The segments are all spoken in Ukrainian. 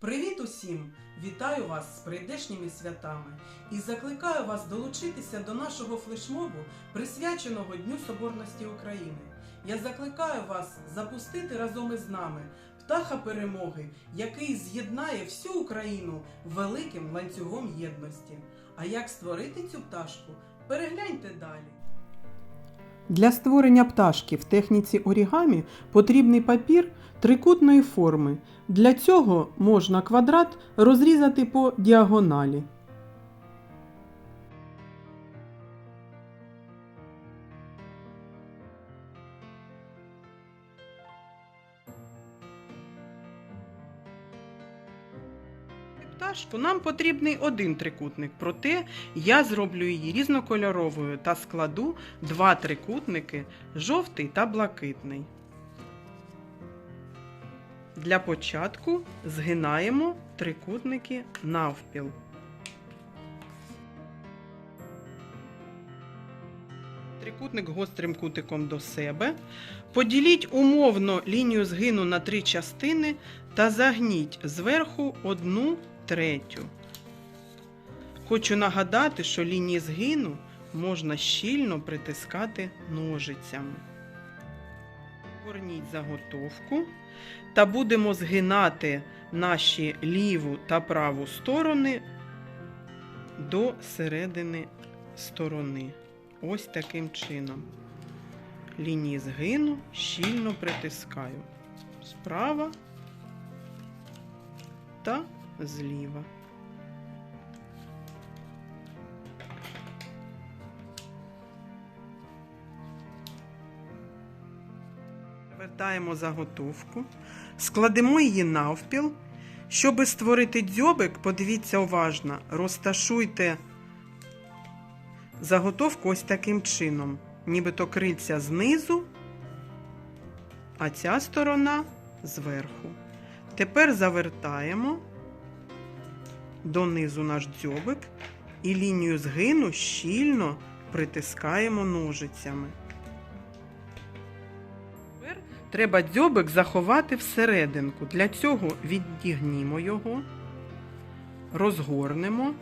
Привіт усім! Вітаю вас з прийдешніми святами і закликаю вас долучитися до нашого флешмобу, присвяченого Дню Соборності України. Я закликаю вас запустити разом із нами птаха перемоги, який з'єднає всю Україну великим ланцюгом єдності. А як створити цю пташку? Перегляньте далі. Для створення пташки в техніці орігамі потрібний папір трикутної форми. Для цього можна квадрат розрізати по діагоналі. Пташку нам потрібний один трикутник, проте я зроблю її різнокольоровою та складу два трикутники жовтий та блакитний. Для початку згинаємо трикутники навпіл. Трикутник гострим кутиком до себе. Поділіть умовно лінію згину на три частини та загніть зверху одну третю. Хочу нагадати, що лінії згину можна щільно притискати ножицями. Горніть заготовку та будемо згинати наші ліву та праву сторони до середини сторони. Ось таким чином. Лінії згину щільно притискаю справа та зліва. Вертаємо заготовку, складемо її навпіл. Щоби створити дзьобик, подивіться уважно, розташуйте заготовку ось таким чином. Нібито крильця знизу, а ця сторона зверху. Тепер завертаємо донизу наш дзьобик і лінію згину щільно притискаємо ножицями. Тепер треба дзьобик заховати всерединку. Для цього віддігнімо його, розгорнемо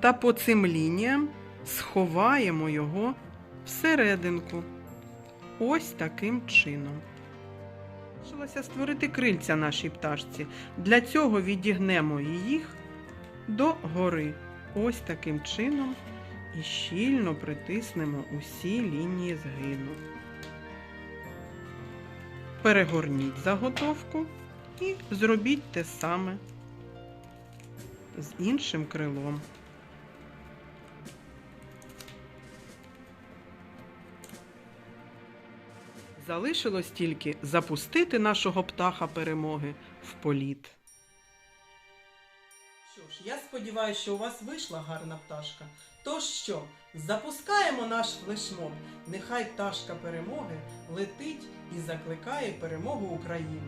та по цим лініям сховаємо його всерединку. Ось таким чином. Залишилося створити крильця нашій пташці. Для цього відігнемо їх до гори. Ось таким чином і щільно притиснемо усі лінії згину. Перегорніть заготовку і зробіть те саме з іншим крилом. Залишилось тільки запустити нашого птаха перемоги в політ. Що ж, я сподіваюся, що у вас вийшла гарна пташка. Тож що, запускаємо наш флешмоб. Нехай пташка перемоги летить і закликає перемогу України.